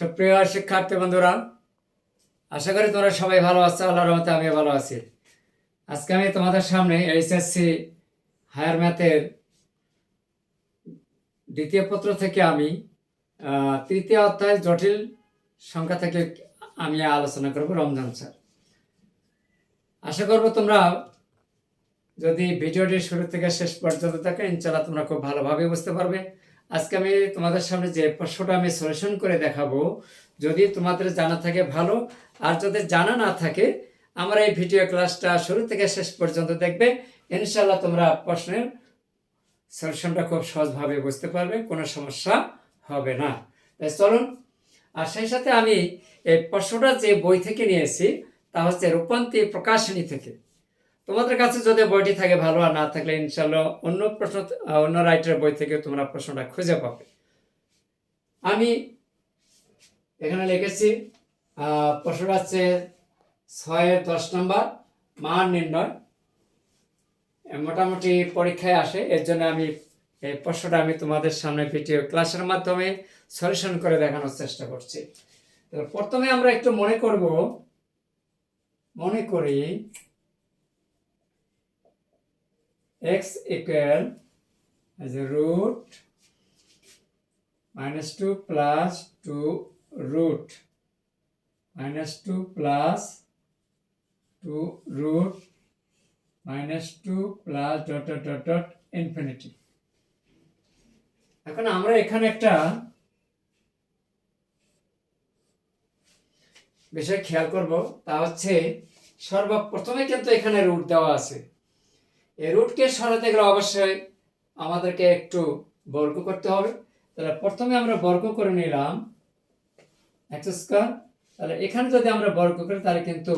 সুপ্রিয় শিক্ষার্থী বন্ধুরা, আশা করি তোমরা সবাই ভালো আছো আল্লাহ রহমতে আমি ভালো আছি। আজকে আমি তোমাদের সামনে এইচএসসি হায়ার ম্যাথের দ্বিতীয় পত্র থেকে আমি তৃতীয় অধ্যায় জটিল সংখ্যা থেকে আমি আলোচনা করব রমজান স্যার। আশা করব তোমরা যদি ভিডিওটি শুরু থেকে শেষ পর্যন্ত থাকে ইনশাল্লাহ তোমরা খুব ভালোভাবে বুঝতে পারবে। আজকে আমি তোমাদের সামনে যে প্রশ্নটা আমি সলিউশন করে দেখাবো, যদি তোমাদের জানা থাকে ভালো, আর যদি জানা না থাকে, আমার এই ভিডিও ক্লাসটা শুরু থেকে শেষ পর্যন্ত দেখবে। ইনশাল্লাহ তোমরা প্রশ্নের সলিউশনটা খুব সহজভাবে বুঝতে পারবে, কোনো সমস্যা হবে না। তাই চলুন, আর সেই সাথে আমি এই প্রশ্নটা যে বই থেকে নিয়েছি, তা হচ্ছে রূপান্তি প্রকাশনী থেকে। তোমাদের কাছে যদি বইটি থাকে ভালো আর না থাকলে ইনশাল্লাহ অন্য প্রশ্ন অন্য রাইটারের বই থেকে তোমরা প্রশ্নটা খুঁজে পাবে। আমি এখানে লিখেছি প্রশ্নটা হচ্ছে ছয় দশ নম্বর, মান নির্ণয়। মোটামুটি পরীক্ষায় আসে, এর জন্য আমি এই প্রশ্নটা আমি তোমাদের সামনে ভিডিও ক্লাসের মাধ্যমে সলিউশন করে দেখানোর চেষ্টা করছি। প্রথমে আমরা একটু মনে করব, মনে করি x equal as a root minus 2 plus 2 root minus 2 plus 2 root minus 2 plus dot dot dot dot infinity এখন আমরা এখানে একটা বিষয় খেয়াল করব তা হচ্ছে সর্বপ্রথমে কিন্তু এখানে রুট দেওয়া আছে এই রুটকে সরাতে গেলে অবশ্যই আমাদেরকে একটু বর্গ করতে হবে। তাহলে প্রথমে আমরা বর্গ করে নিলাম এক্স স্কোয়ার তাহলে এখানে যদি আমরা বর্গ করি, তাহলে কিন্তু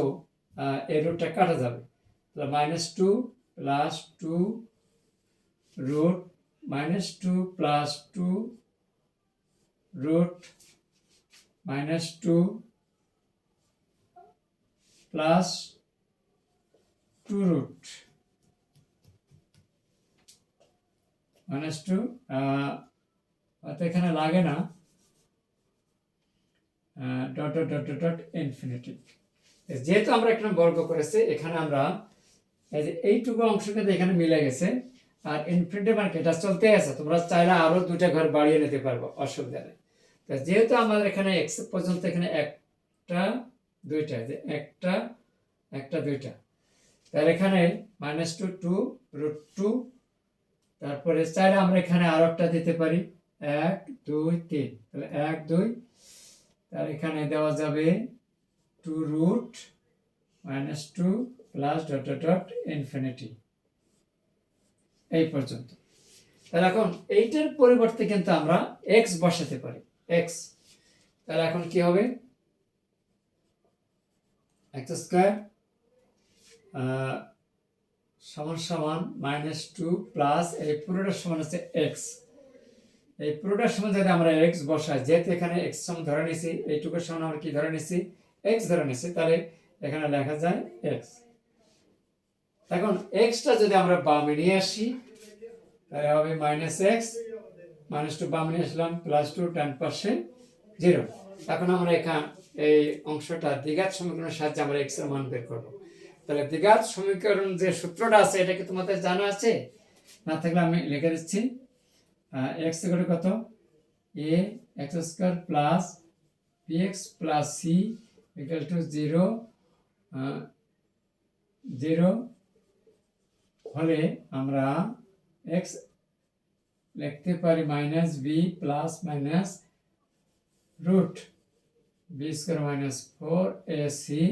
এই রুটটা কাটা যাবে। তাহলে minus two plus two root minus two plus two root minus two plus two root minus two হয়তো এখানে লাগে না dot dot dot dot infinity যেহেতু আমরা এখানে বর্গ করেছি, এখানে আমরা, এই যে এইটুকু অংশ এখানে মিলে গেছে, আর ইনফিনিটি মানে এটা চলতে আছে, তোমরা চাইলে আরও দুইটা ঘর বাড়িয়ে নিতে পারব, অসুবিধা নেই। তো যেহেতু আমাদের এখানে এক্স পর্যন্ত এখানে একটা, দুইটা, যে একটা একটা, দুইটা, তাহলে এখানে minus two two root two তারপরে চাইলে আমরা এখানে আরও একটা দিতে পারি। এক, দুই, তিন। তাহলে এক, দুই। তার এখানে দেওয়া যাবে two root minus two plus dot dot dot infinity. এই পর্যন্ত। তাহলে এখন এইটার পরিবর্তে কিন্তু আমরা এক্স বসাতে পারি। এক্স তাহলে এখন কি হবে? এক্স স্কোয়ার সমান সমান মাইনাস টু প্লাস এই পুরোটার সমান হচ্ছে এক্স এই পুরোটার সমান আমরা এক্স বসাই, যেহেতু এখানে এক্স সমান ধরে নিছি এইটুকুর সমান আমরা কি ধরে নিছি? এক্স ধরে নিছি, তাহলে এখানে লেখা যায় এক্স এখন এক্সটা যদি আমরা বামে নিয়ে আসি, তাহলে হবে মাইনাস এক্স মাইনাস টু বামে নিয়ে আসলাম plus two ten percent zero এখন আমরা এখান, এই অংশটা দ্বিঘাত সমীকরণের সাহায্যে আমরা এক্সের মান বের করব। তাহলে দ্বিঘাত সমীকরণ যে সূত্রটা আছে, এটা কি তোমাদের জানা আছে? না থাকলে আমি লিখে দিচ্ছি। এক্স করে কত? A X square plus P X plus C equal to zero zero হলে আমরা এক্স লিখতে পারি minus B plus minus root B square minus four A C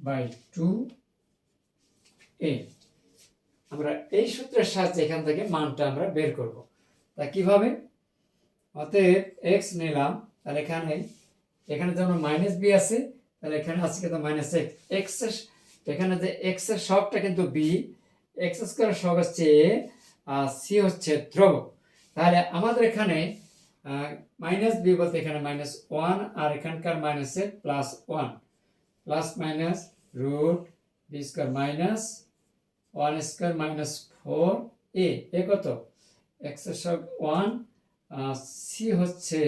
by two A আমরা এই সূত্রের সাহায্যে এখান থেকে মানটা আমরা বের করব। তা কীভাবে? অতএব এক্স নিলাম, তাহলে এখানে এখানে যেমন মাইনাস বি আছে, তাহলে এখানে আছে কিন্তু মাইনাস এক্স এক্স এখানে যে এক্সের সবটা কিন্তু বি এক্স স্কোয়ার সব হচ্ছে এ আর সি হচ্ছে ধ্রুবক। তাহলে আমাদের এখানে মাইনাস বি বলতে এখানে মাইনাস ওয়ান আর এখানকার মাইনাসে plus one plus minus root B square minus one square minus four A A কত? এক্স সব ওয়ান সি হচ্ছে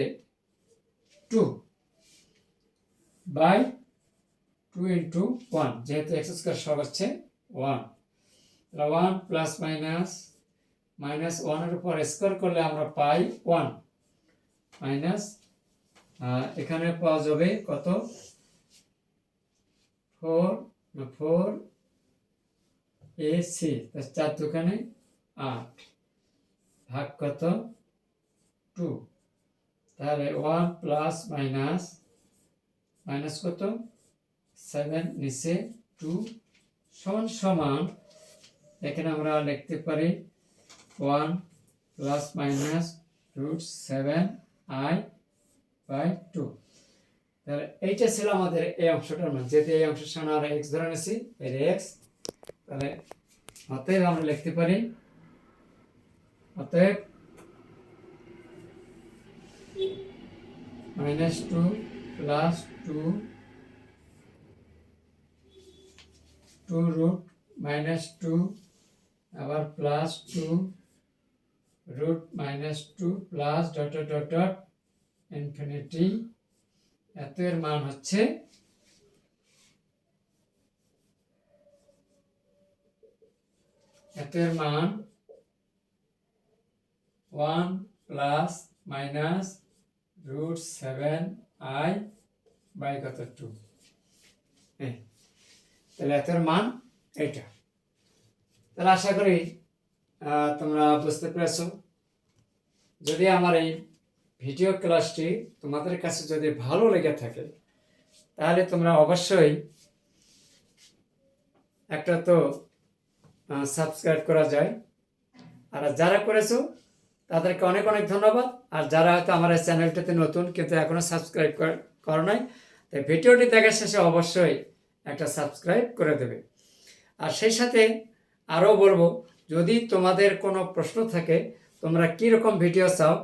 two by two into one যেহেতু এক্স স্কোয়ার সব হচ্ছে ওয়ান তাহলে ওয়ান প্লাস মাইনাস মাইনাস ওয়ানের উপর স্কোয়ার করলে আমরা পাই ওয়ান মাইনাস এখানে পাওয়া যাবে কত? ফোর ফোর এ সি চার দোকানে আট। ভাগ কত? টু। তাহলে ওয়ান প্লাস মাইনাস মাইনাস কত? সেভেন নিচে টু। সমান সমান, এখানে আমরা লিখতে পারি one plus minus root seven I by two. তাহলে এইটা ছিল আমাদের এই অংশটার মান, যেহেতু এই অংশের সামনে আমরা এক্স ধরে নিয়েছি এর এক্স তাহলে অতএব আমরা লিখতে পারি, অতএব minus two plus two two root minus two আবার plus two root minus two plus dot dot dot infinity এত এর মান হচ্ছে? এত এর মান one plus minus root seven I by কত টু? তাহলে এতের মান এইটা। তাহলে আশা করি তোমরা বুঝতে পেরেছ। যদি আমার এই ভিডিও ক্লাসটি তোমাদের কাছে যদি ভালো লেগে থাকে, তাহলে তোমরা অবশ্যই একটা তো সাবস্ক্রাইব করা যায়। আর যারা করেছ, তাদেরকে অনেক অনেক ধন্যবাদ। আর যারা হয়তো আমার এই চ্যানেলটাতে নতুন, কিন্তু এখনও সাবস্ক্রাইব করো নাই, তাই ভিডিওটি দেখার শেষে অবশ্যই একটা সাবস্ক্রাইব করে দেবে। আর সেই সাথে আরও বলব, যদি তোমাদের কোনো প্রশ্ন থাকে, তোমরা কী রকম ভিডিও চাও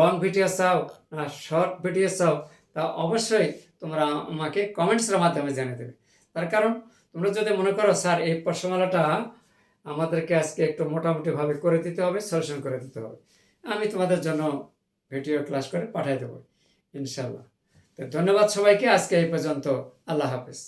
লং ভিডিও চাও না শর্ট ভিডিও চাও, তা অবশ্যই তোমরা আমাকে কমেন্টসের মাধ্যমে জানিয়ে দেবে। তার কারণ, তোমরা যদি মনে করো, স্যার, এই প্রশ্নমালাটা আমাদেরকে আজকে একটু মোটামুটিভাবে করে দিতে হবে সলিউশন করে দিতে হবে। আমি তোমাদের জন্য ভিডিও ক্লাস করে পাঠিয়ে দেবো ইনশাল্লাহ তো ধন্যবাদ সবাইকে, আজকে এই পর্যন্ত আল্লাহ হাফেজ।